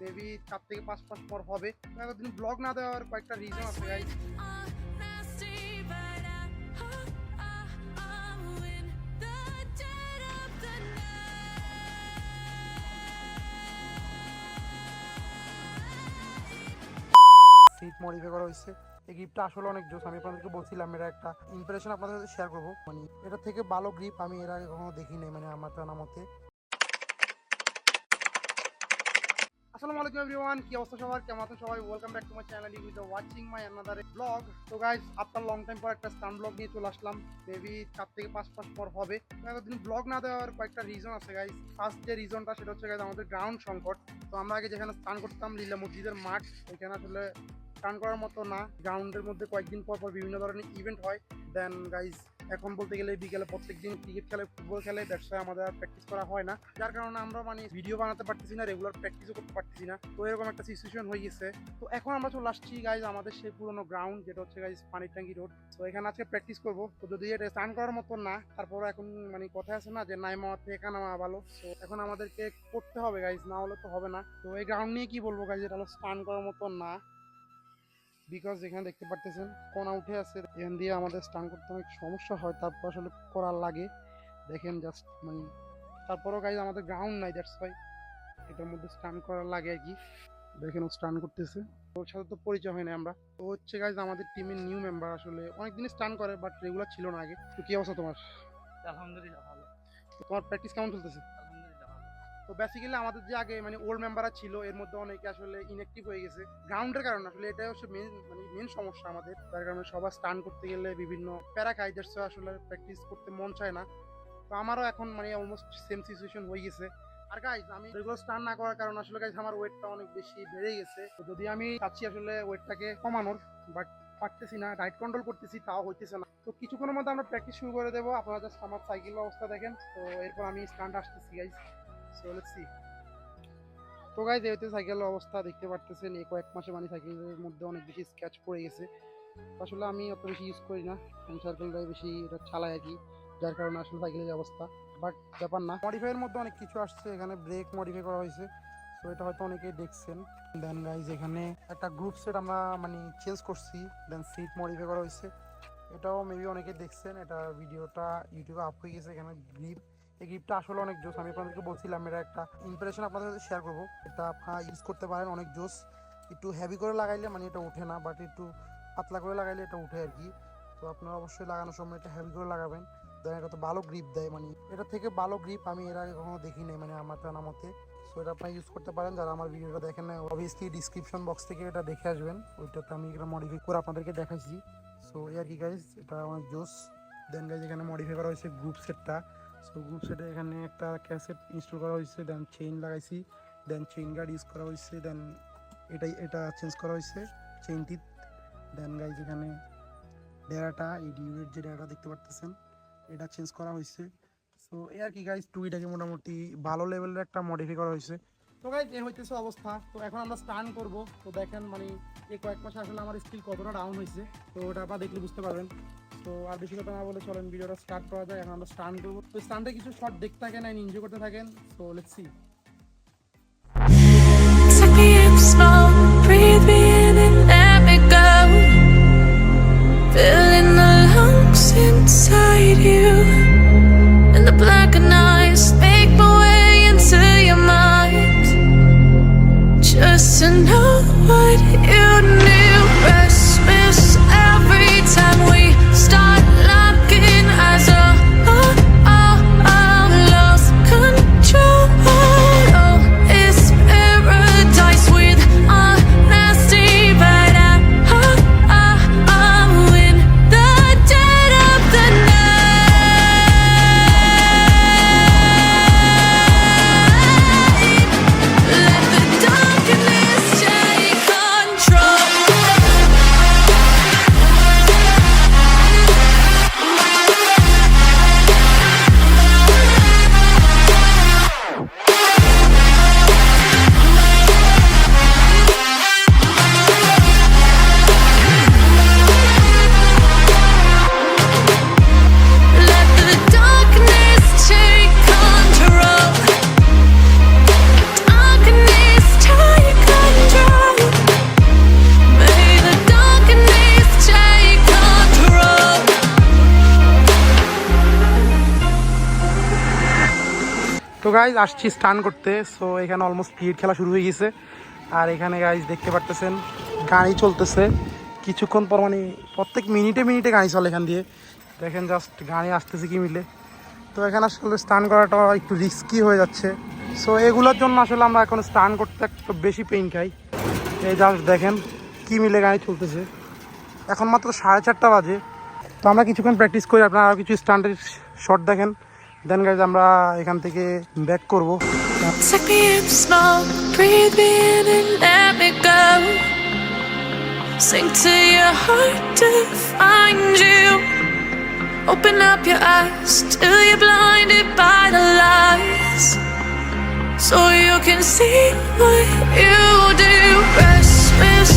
Maybe চার থেকে পাঁচ মাস পর হবে। এতদিন ব্লগ না দেওয়ার কয়েকটা রিজন আছে গাইজ সিট মডিফাই করা হয়েছে। এই গ্রিপটা আসলে অনেক জোস আমি আপনাদেরকে বলছিলাম, এটা একটা ইমপ্রেশন আপনাদের সাথে শেয়ার করব। মানে এটা থেকে ভালো গ্রিপ আমি এর আগে কখনো দেখিনি মানে আমার জানা মতে। আসসালামু আলাইকুম এভরিওয়ান কি অবস্থা সবার? কেমন আছেন সবাই? Welcome back to my channel you with watching my another blog তো গাইস আফটার লং টাইম পর একটা স্টান ব্লগ নিয়ে চলে আসলাম। মেবি চার থেকে পাঁচ মাস পর হবে। এতদিন ব্লগ না দেওয়ার কয়েকটা রিজন আছে গাইস ফার্স্ট যে রিজনটা সেটা হচ্ছে গাইস আমাদের গ্রাউন্ড সংকট। তো আমরা আগে যেখানে স্নান করতাম, লীলা মসজিদের মাঠ ওইখানে আসলে স্নান করার মতো না। গ্রাউন্ডের মধ্যে কয়েকদিন পর পর বিভিন্ন ধরনের ইভেন্ট হয়। দেন গাইজ এখন বলতে গেলে বিকেলে প্রত্যেক দিন ক্রিকেট খেলে ফুটবল খেলে ব্যবসায় আমাদের প্র্যাকটিস করা হয় না। যার কারণে আমরা মানে ভিডিও বানাতে পারতেছি না রেগুলার প্র্যাকটিসও করতে পারতেছি না। তো এরকম একটা সিচুয়েশন হয়ে গেছে। তো এখন আমরা চলে আসছি গাইজ আমাদের সেই পুরোনো গ্রাউন্ড যেটা হচ্ছে গাইজ পানির ট্যাঙ্কি রোড তো এখানে আজকে প্র্যাকটিস করব। তো যদি এটা স্নান করার মতো না তারপর এখন মানে কথা আছে না যে নাই মাওয়া থেকে নামা ভালো তো এখন আমাদেরকে করতে হবে গাইজ না হলে তো হবে না। তো এই গ্রাউন্ড নিয়ে কি বলব গাইজ এটা হলো স্নান করার মতো না। বিকজ এখানে দেখতে পারতেছেন কোনা উঠে আছে। এখান দিয়ে আমাদের স্টান করতে অনেক সমস্যা হয় তারপর আসলে করার লাগে। দেখেন জাস্ট মানে তারপরও গাইজ আমাদের গ্রাউন্ড নাই দ্যাটস ওয়াই এটার মধ্যে স্টান করার লাগে আর কি। দেখেন ও স্টান করতেছে। ওর সাথে তো পরিচয় হয় না আমরা। তো হচ্ছে গাইজ আমাদের টিমের নিউ মেম্বার আসলে অনেকদিন স্টান করে বাট রেগুলার ছিল না আগে। তো কি অবস্থা তোমার? আলহামদুলিল্লাহ ভালো। তোমার প্র্যাকটিস কেমন চলতেছে? তো বেসিক্যালি আমাদের যে আগে মানে ওল্ড মেম্বাররা ছিল, এর মধ্যে অনেকে আসলে ইনঅ্যাক্টিভ হয়ে গেছে। গ্রাউন্ডের কারণে আসলে এটাই হচ্ছে মেন মানে মেন সমস্যা আমাদের। তার কারণে সবার স্টান করতে গেলে বিভিন্ন প্যারা আসলে প্র্যাকটিস করতে মন চায় না। তো আমারও এখন মানে অলমোস্ট সেম সিচুয়েশন হয়ে গেছে। আর গাইজ আমি রেগুলার স্টান না করার কারণে আসলে গাইজ আমার ওয়েটটা অনেক বেশি বেড়ে গেছে। তো যদি আমি চাচ্ছি আসলে ওয়েটটাকে কমানোর বাট পারতেছি না ডায়েট কন্ট্রোল করতেছি, তাও হইতেছে না। তো কিছুক্ষণের মধ্যে আমরা প্র্যাকটিস শুরু করে দেবো। আপনারা জাস্ট আমার সাইকেলের অবস্থা দেখেন। তো এরপর আমি স্টান্ট আসতেছি গাইজ সো লেটস সি তো গাইজ এই সাইকেলের অবস্থা দেখতে পারতেছেন, এই কয়েক মাসে মানে সাইকেলের মধ্যে অনেক বেশি স্ক্র্যাচ পড়ে গেছে। আসলে আমি অত বেশি ইউজ করি না আমি সাইকেলটাই বেশি এটা চালাই আর কি, যার কারণে আসলে সাইকেলের অবস্থা। বাট ব্যাপার না মডিফাইয়ের মধ্যে অনেক কিছু আসছে, এখানে ব্রেক মডিফাই করা হয়েছে। তো এটা হয়তো অনেকেই দেখছেন। দেন গাইজ এখানে একটা গ্রুপ সেট আমরা মানে চেঞ্জ করছি দেন সিট মডিফাই করা হয়েছে। এটাও মেবি অনেকে দেখছেন, এটা ভিডিওটা ইউটিউবে আপ হয়ে গেছে, এখানে গ্রিপ এই গিফটটা আসলে অনেক জোস। আমি আপনাদেরকে বলছিলাম এটা একটা ইমপ্রেশন আপনাদের সাথে শেয়ার করব। এটা আপনারা ইউজ করতে পারেন, অনেক জোস। একটু হেভি করে লাগাইলে মানে এটা ওঠে না বাট একটু পাতলা করে লাগাইলে এটা উঠে আর কি। তো আপনারা অবশ্যই লাগানোর সময় এটা হেভি করে লাগাবেন। দেন এটা তো ভালো গ্রিপ দেয় মানে এটা থেকে ভালো গ্রিপ আমি এর আগে কখনো দেখি নাই মানে আমার জানা মতে। সো এটা আপনারা ইউজ করতে পারেন, যারা আমার ভিডিওটা দেখেন না অবভিয়াসলি ডিসক্রিপশন বক্স থেকে এটা দেখে আসবেন। ওইটাতে আমি এটা মডিফাই করে আপনাদেরকে দেখাইছি সো এই আর কি গাইজ এটা অনেক জোস। দেন গাইজ এখানে মডিফাই করা হয়েছে গ্রুপ সেটটা সো গ্রুপ সেটে এখানে একটা ক্যাসেট ইনস্টল করা হয়েছে দেন চেইন লাগাইছি দেন চেইন গার্ড ইউজ করা হয়েছে দেন এটাই, এটা চেঞ্জ করা হয়েছে চেইন টিপ দেন গাইজ এখানে ডেরাটা এই ডিউরের যে ডেরাটা দেখতে পারতেছেন, এটা চেঞ্জ করা হয়েছে। সো এ আর কি গাইজ টুইটাকে মোটামুটি ভালো লেভেলের একটা মডিফাই করা হয়েছে। তো গাইজ এ হইতেছে অবস্থা। তো এখন আমরা স্টান করব। তো দেখেন মানে এই কয়েক মাসে আসলে আমার স্কিল কতটা ডাউন হয়েছে তো ওটা আপনারা দেখলে বুঝতে পারবেন। তো আর বেশি কথা না বলে চলেন, ভিডিওটা স্টার্ট করা যায় এখন আমরা স্টান করব। তো স্টানটা কিছু শর্ট দেখতে থাকেন এন্ড এনজয় করতে থাকেন। সো লেটস সি গাইজ আসছি স্টান করতে। সো এখানে অলমোস্ট ক্রিকেট খেলা শুরু হয়ে গেছে। আর এখানে গাইজ দেখতে পারতেছেন, গাড়ি চলতেছে। কিছুক্ষণ পর মানে প্রত্যেক মিনিটে মিনিটে গাড়ি চলে এখান দিয়ে। দেখেন জাস্ট গাড়ি আসতেছে কি মিলে। তো এখানে আসলে স্টান করাটা একটু রিস্কি হয়ে যাচ্ছে। সো এগুলোর জন্য আসলে আমরা এখন স্টান করতে একটু বেশি পেইন খাই। এই জাস্ট দেখেন কি মিলে গাড়ি চলতেছে। এখন মাত্র সাড়ে চারটা বাজে। তো আমরা কিছুক্ষণ প্র্যাকটিস করি, আপনারা আরও কিছু স্টান্টের শট দেখেন। দেন গাইজ আমরা এখান থেকে ব্যাক করব Take me in slow, breathe me in and let me go. Sink to your heart to find you. Open up your eyes till you're blinded by the lies. So you can see what you do. Restless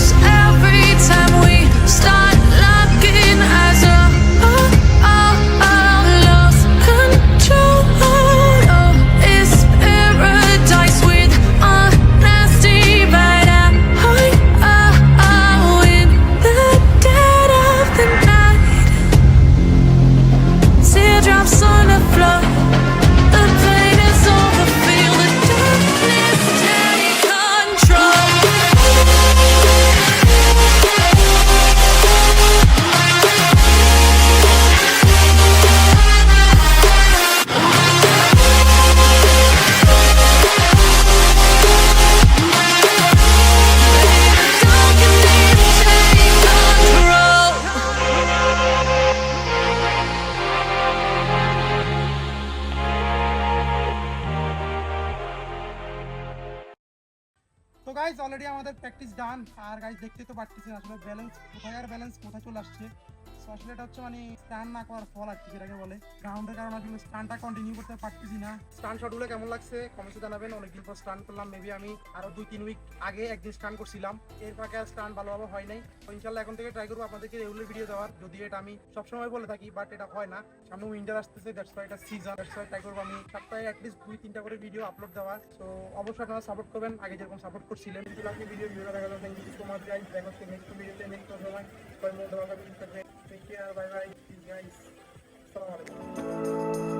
Already আমাদের practice done আর guys দেখতে তো পারতেছেন আসলে balance কোথায় আর balance কোথায় চলে আসছে। আসলে এটা হচ্ছে মানে স্টান না করার ফল আর কি যেটাকে বলে। গ্রাউন্ডের কারণে আসলে স্টানটা কন্টিনিউ করতে পারতেছি না। স্টান শটগুলো কেমন লাগছে? কমেন্টে জানাবেন। অনেকদিন পর স্টান করলাম মেবি আমি আরও দুই, তিন উইক আগে একদিন স্টান করছিলাম। এর ফাঁকে আর স্টান ভালোভাবে হয় নাই। ইনশাল্লাহ এখন থেকে ট্রাই করব আপনাদেরকে রেগুলার ভিডিও দেওয়ার। যদি এটা আমি সবসময় বলে থাকি বাট এটা হয় না। সামনে উইন্টার আসতেছে দ্যাটস ওয়াই এটা সিজন দ্যাটস ওয়াই ট্রাই করব আমি সপ্তাহে অ্যাটলিস্ট দুই, তিনটা করে ভিডিও আপলোড দেওয়ার তো অবশ্যই আপনারা সাপোর্ট করবেন। আগে যেরকম সাপোর্ট করছিলেন। আপনি ভিডিও ভিডিও দেখা যাবে থ্যাংক ইউ সো দেখা হচ্ছে নেক্সট ভিডিওতে নেক্সট সময় কয় মধ্যে Take care. Bye bye. See you guys. Assalamualaikum.